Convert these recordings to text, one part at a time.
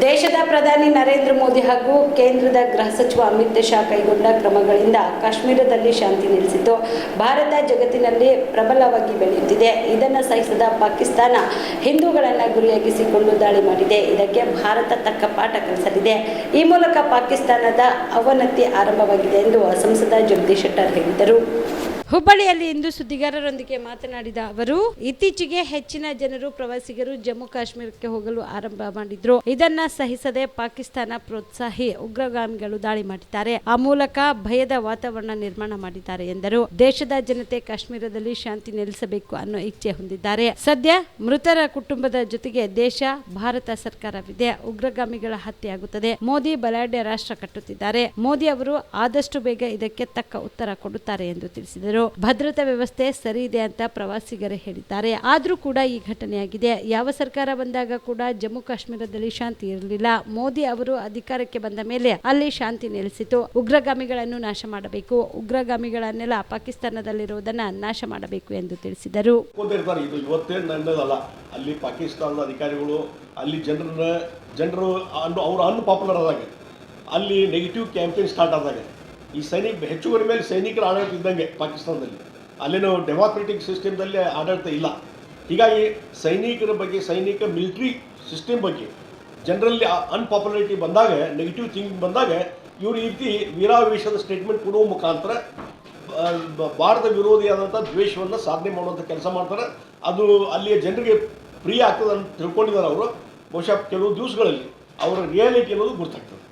ದೇಶದ ಪ್ರಧಾನಿ ನರೇಂದ್ರ ಮೋದಿ ಹಾಗೂ ಕೇಂದ್ರದ ಗೃಹ ಸಚಿವ ಅಮಿತ್ ಶಾ ಕೈಗೊಂಡ ಕ್ರಮಗಳಿಂದ ಕಾಶ್ಮೀರದಲ್ಲಿ ಶಾಂತಿ ನೆಲೆಸಿತು ಭಾರತ ಜಗತ್ತಿನಲ್ಲಿ ಪ್ರಬಲವಾಗಿ ಬೆಳೆಯುತ್ತಿದೆ. ಇದನ್ನು ಸಹಿಸದ ಪಾಕಿಸ್ತಾನ ಹಿಂದೂಗಳನ್ನು ಗುರಿಯಾಗಿಸಿಕೊಂಡು ದಾಳಿ ಮಾಡಿದೆ. ಇದಕ್ಕೆ ಭಾರತ ತಕ್ಕ ಪಾಠ ಕಲಿಸಲಿದೆ. ಈ ಮೂಲಕ ಪಾಕಿಸ್ತಾನದ ಅವನತಿ ಆರಂಭವಾಗಿದೆ ಎಂದು ಸಂಸದ ಜಗದೀಶ್ ಶೆಟ್ಟರ್ ಹೇಳಿದರು. ಹುಬ್ಬಳ್ಳಿಯಲ್ಲಿ ಇಂದು ಸುದ್ದಿಗಾರರೊಂದಿಗೆ ಮಾತನಾಡಿದ ಅವರು, ಇತ್ತೀಚೆಗೆ ಹೆಚ್ಚಿನ ಜನರು ಪ್ರವಾಸಿಗರು ಜಮ್ಮು ಕಾಶ್ಮೀರಕ್ಕೆ ಹೋಗಲು ಆರಂಭ ಮಾಡಿದ್ರು. ಇದನ್ನ ಸಹಿಸದೆ ಪಾಕಿಸ್ತಾನ ಪ್ರೋತ್ಸಾಹಿ ಉಗ್ರಗಾಮಿಗಳು ದಾಳಿ ಮಾಡಿದ್ದಾರೆ. ಆ ಮೂಲಕ ಭಯದ ವಾತಾವರಣ ನಿರ್ಮಾಣ ಮಾಡಿದ್ದಾರೆ ಎಂದರು. ದೇಶದ ಜನತೆ ಕಾಶ್ಮೀರದಲ್ಲಿ ಶಾಂತಿ ನೆಲೆಸಬೇಕು ಅನ್ನೋ ಇಚ್ಛೆ ಹೊಂದಿದ್ದಾರೆ. ಸದ್ಯ ಮೃತರ ಕುಟುಂಬದ ಜೊತೆಗೆ ದೇಶ, ಭಾರತ ಸರ್ಕಾರವಿದೆ. ಉಗ್ರಗಾಮಿಗಳ ಹತ್ಯೆಯಾಗುತ್ತದೆ ಮೋದಿ ಬಲಾಢ್ಯ ರಾಷ್ಟ್ರ ಕಟ್ಟುತ್ತಿದ್ದಾರೆ. ಮೋದಿ ಅವರು ಆದಷ್ಟು ಬೇಗ ಇದಕ್ಕೆ ತಕ್ಕ ಉತ್ತರ ಕೊಡುತ್ತಾರೆ ಎಂದು ತಿಳಿಸಿದರು. ಭದ್ರತಾ ವ್ಯವಸ್ಥೆ ಸರಿ ಇದೆ ಅಂತ ಪ್ರವಾಸಿಗರೇ ಹೇಳಿದ್ದಾರೆ. ಆದರೂ ಕೂಡ ಈ ಘಟನೆಯಾಗಿದೆ. ಯಾವ ಸರ್ಕಾರ ಬಂದಾಗ ಕೂಡ ಜಮ್ಮು ಕಾಶ್ಮೀರದಲ್ಲಿ ಶಾಂತಿ ಇರಲಿಲ್ಲ. ಮೋದಿ ಅವರು ಅಧಿಕಾರಕ್ಕೆ ಬಂದ ಮೇಲೆ ಅಲ್ಲಿ ಶಾಂತಿ ನೆಲೆಸಿತು. ಉಗ್ರಗಾಮಿಗಳನ್ನು ನಾಶ ಮಾಡಬೇಕು. ಉಗ್ರಗಾಮಿಗಳನ್ನೆಲ್ಲ ಪಾಕಿಸ್ತಾನದಲ್ಲಿರುವುದನ್ನ ನಾಶ ಮಾಡಬೇಕು ಎಂದು ತಿಳಿಸಿದರು. ಅಲ್ಲಿ ಪಾಕಿಸ್ತಾನದ ಅಧಿಕಾರಿಗಳು, ಅಲ್ಲಿ ಜನರು ಅನ್ನು, ಅವರು ಅನ್ಪಾಪ್ಯುಲರ್ ಆದಾಗ. ಅಲ್ಲಿ ನೆಗೆಟಿವ್ ಕ್ಯಾಂಪೇನ್ ಸ್ಟಾರ್ಟ್ ಆದಾಗ. ಈ ಸೈನಿಕ, ಹೆಚ್ಚುವರಿ ಮೇಲೆ ಸೈನಿಕರ ಆಡಳಿತ ಇದ್ದಂಗೆ ಪಾಕಿಸ್ತಾನದಲ್ಲಿ. ಅಲ್ಲಿನ ಡೆಮಾಕ್ರೆಟಿಕ್ ಸಿಸ್ಟಮ್ದಲ್ಲಿ ಆಡಳಿತ ಇಲ್ಲ. ಹೀಗಾಗಿ ಸೈನಿಕರ ಬಗ್ಗೆ, ಸೈನಿಕ ಮಿಲಿಟ್ರಿ ಸಿಸ್ಟಮ್ ಬಗ್ಗೆ ಜನರಲ್ಲಿ ಅನ್ಪಾಪ್ಯುಲಾರಿಟಿ ಬಂದಾಗ ನೆಗೆಟಿವ್ ಥಿಂಕ್ ಬಂದಾಗ, ಇವರು ಈ ರೀತಿ ವೀರಾವೇಶದ ಸ್ಟೇಟ್ಮೆಂಟ್ ಕೊಡುವ ಮುಖಾಂತರ ಭಾರತ ವಿರೋಧಿಯಾದಂಥ ದ್ವೇಷವನ್ನು ಸಾಧನೆ ಮಾಡುವಂಥ ಕೆಲಸ ಮಾಡ್ತಾರೆ. ಅದು ಅಲ್ಲಿಯ ಜನರಿಗೆ ಪ್ರಿಯ ಆಗ್ತದೆ ಅಂತ ತಿಳ್ಕೊಂಡಿದ್ದಾರೆ ಅವರು. ಬಹುಶಃ ಕೆಲವು ದಿವಸಗಳಲ್ಲಿ ಅವರ ರಿಯಾಲಿಟಿ ಅನ್ನೋದು ಗೊತ್ತಾಗ್ತದೆ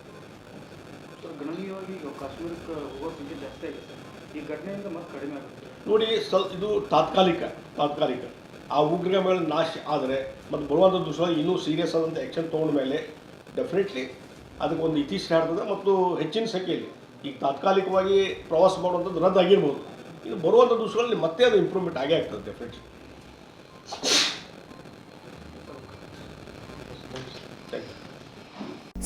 ಈಗ ಕಾಶ್ಮೀರಕ್ಕೆ ಹೋಗೋ ಸಂಖ್ಯೆ ಜಾಸ್ತಿ ಆಗಿದೆ ಸರ್. ಈ ಘಟನೆಯಿಂದ ಮತ್ತೆ ಕಡಿಮೆ ಆಗುತ್ತೆ. ನೋಡಿ ಸ್ವಲ್ಪ ಇದು ತಾತ್ಕಾಲಿಕ ತಾತ್ಕಾಲಿಕ. ಆ ಉಗ್ರಗಾಮಿಗಳ ನಾಶ ಆದರೆ ಮತ್ತು ಬರುವಂಥ ದಿವಸ ಇನ್ನೂ ಸೀರಿಯಸ್ ಆದಂಥ ಆ್ಯಕ್ಷನ್ ತೊಗೊಂಡ ಮೇಲೆ ಡೆಫಿನೆಟ್ಲಿ ಅದಕ್ಕೊಂದು ಇತಿಶ್ರೀ ಹಾಡ್ತದೆ ಮತ್ತು ಹೆಚ್ಚಿನ ಸಂಖ್ಯೆಯಲ್ಲಿ ಈಗ ತಾತ್ಕಾಲಿಕವಾಗಿ ಪ್ರವಾಸ ಮಾಡುವಂಥದ್ದು ರದ್ದಾಗಿರ್ಬೋದು. ಇನ್ನು ಬರುವಂಥ ದಿವಸಗಳಲ್ಲಿ ಮತ್ತೆ ಅದು ಇಂಪ್ರೂವ್ಮೆಂಟ್ ಆಗೇ ಆಗ್ತದೆ definitely thank you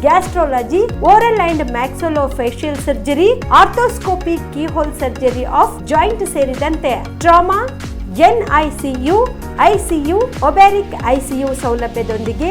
gastrology oral and maxillofacial surgery arthroscopy keyhole surgery of joint ಸೇರಿದಂತೆ trauma NICU ICU obstetric ICU ಸೌಲಭ್ಯದೊಂದಿಗೆ